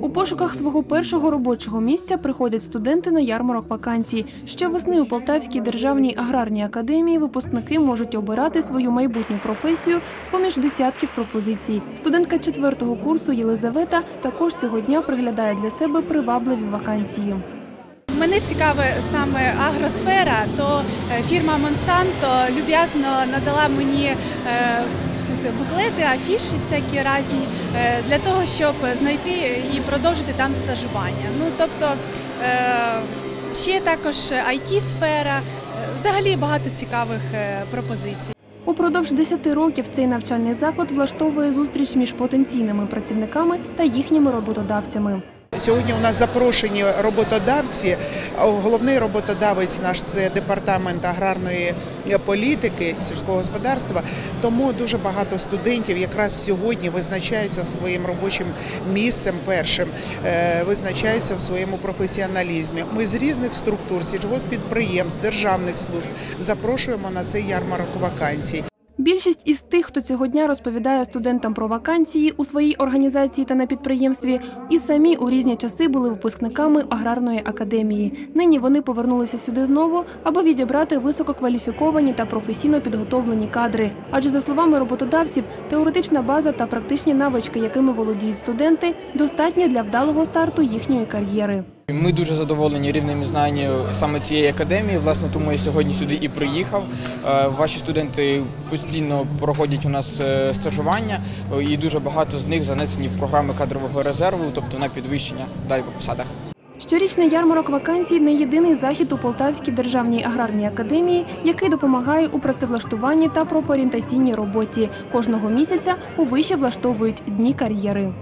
У пошуках свого першого робочого місця приходять студенти на ярмарок вакансій. Щовесни у Полтавській державній аграрній академії випускники можуть обирати свою майбутню професію з поміж десятків пропозицій. Студентка четвертого курсу Єлизавета також цього дня приглядає для себе привабливі вакансії. Мене цікаве саме агросфера, то е, фірма Monsanto люб'язно надала мені е, тут буклети, афіші всякі різні е, для того, щоб знайти і продовжити там стажування. Ну тобто е, ще також IT-сфера, е, взагалі багато цікавих пропозицій. Упродовж 10 років цей навчальний заклад влаштовує зустріч між потенційними працівниками та їхніми роботодавцями. Сьогодні у нас запрошені роботодавці. Головний роботодавець наш це департамент аграрної політики сільського господарства. Тому дуже багато студентів якраз сьогодні визначаються своїм робочим місцем першим, е, визначаються в своєму професіоналізмі. Ми з різних структур, сільгоспідприємств, державних служб запрошуємо на цей ярмарок вакансій. Більшість із тих, хто цього дня розповідає студентам про вакансії у своїй організації та на підприємстві, і самі у різні часи були випускниками аграрної академії. Нині вони повернулися сюди знову, аби відібрати висококваліфіковані та професійно підготовлені кадри. Адже за словами роботодавців, теоретична база та практичні навички, якими володіють студенти, достатні для вдалого старту їхньої кар'єри. Ми дуже задоволені рівнем знань саме цієї академії. Власне, тому я сьогодні сюди і приїхав. Е, Ваші студенти постійно проходять у нас е, стажування, е, і дуже багато з них занесені в програми кадрового резерву, тобто на підвищення далі по посадах. Щорічний ярмарок вакансій не єдиний захід у Полтавській державній аграрній академії, який допомагає у працевлаштуванні та профорієнтаційній роботі. Кожного місяця у виші влаштовують дні кар'єри.